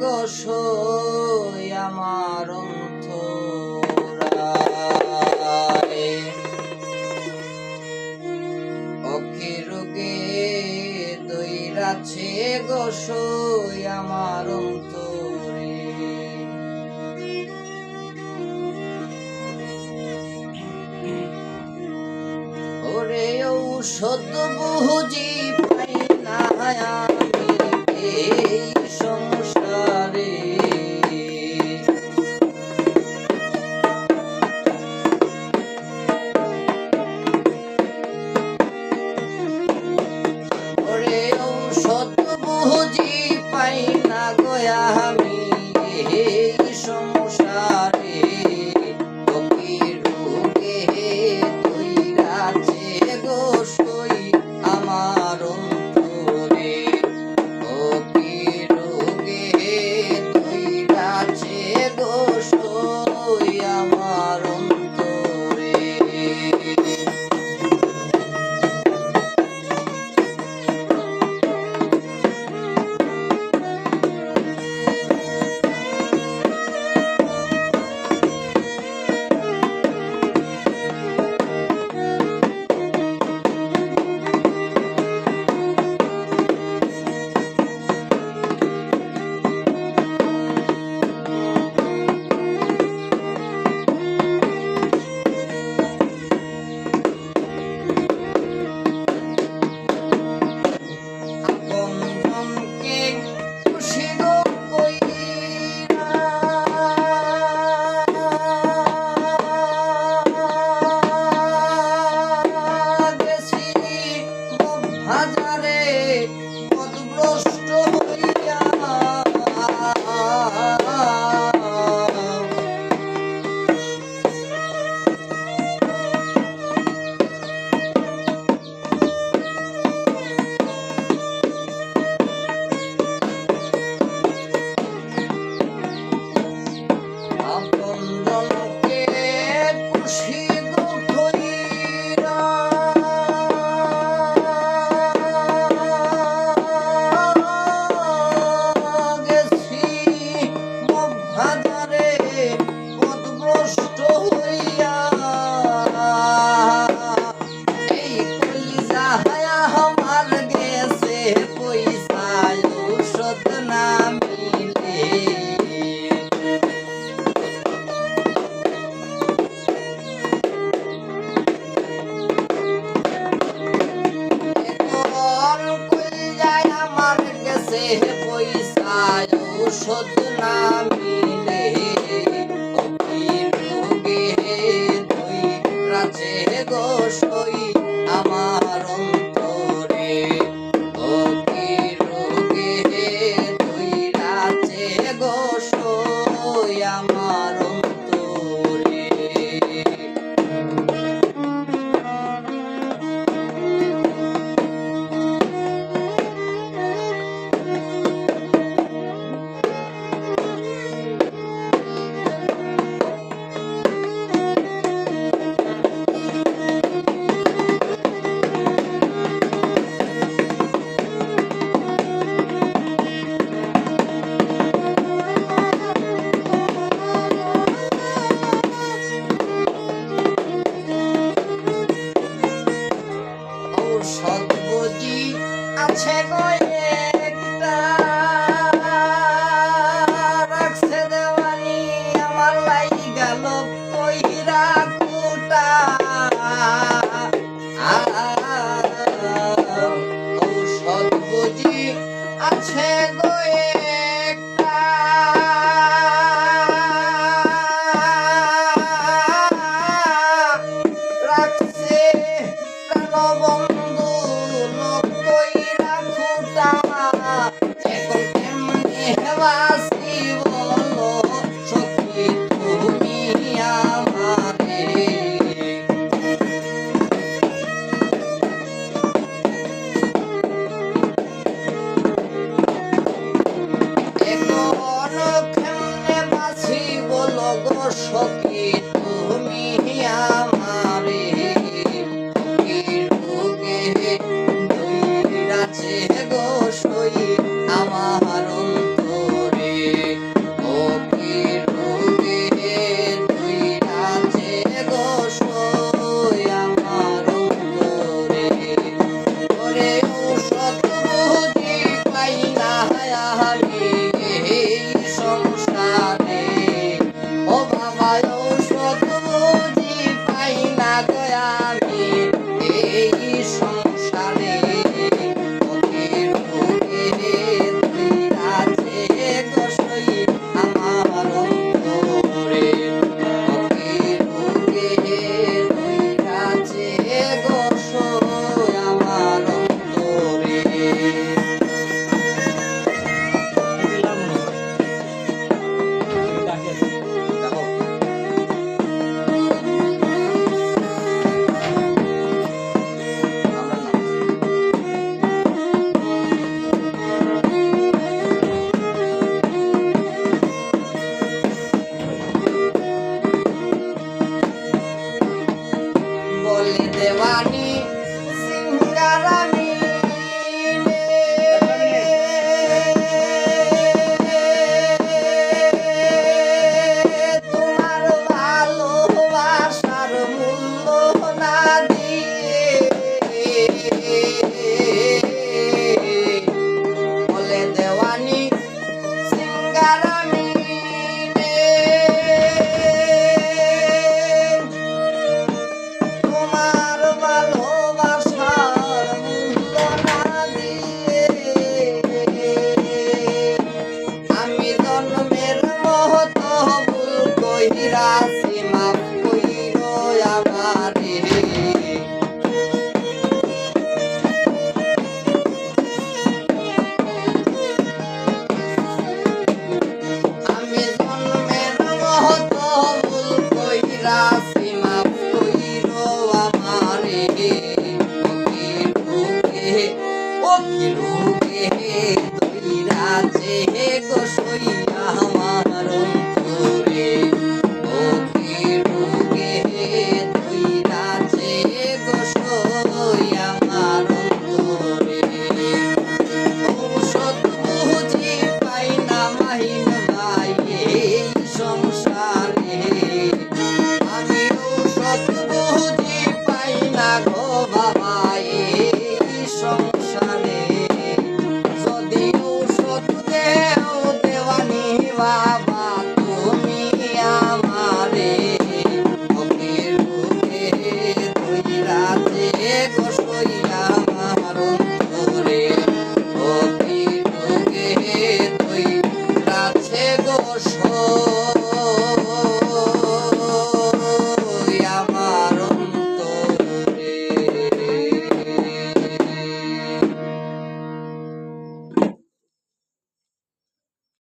গোসই আমার অন্তরায় অখি রোগে দৈরাছে গোসই আমার অন্তরে। ওরে ঔষধ বহুজি পাই না আমি আছে পয়সা ঔষধ নামে সদসখী Wani Singgalami বুকে তৈরা চেহে গোসইয়া সর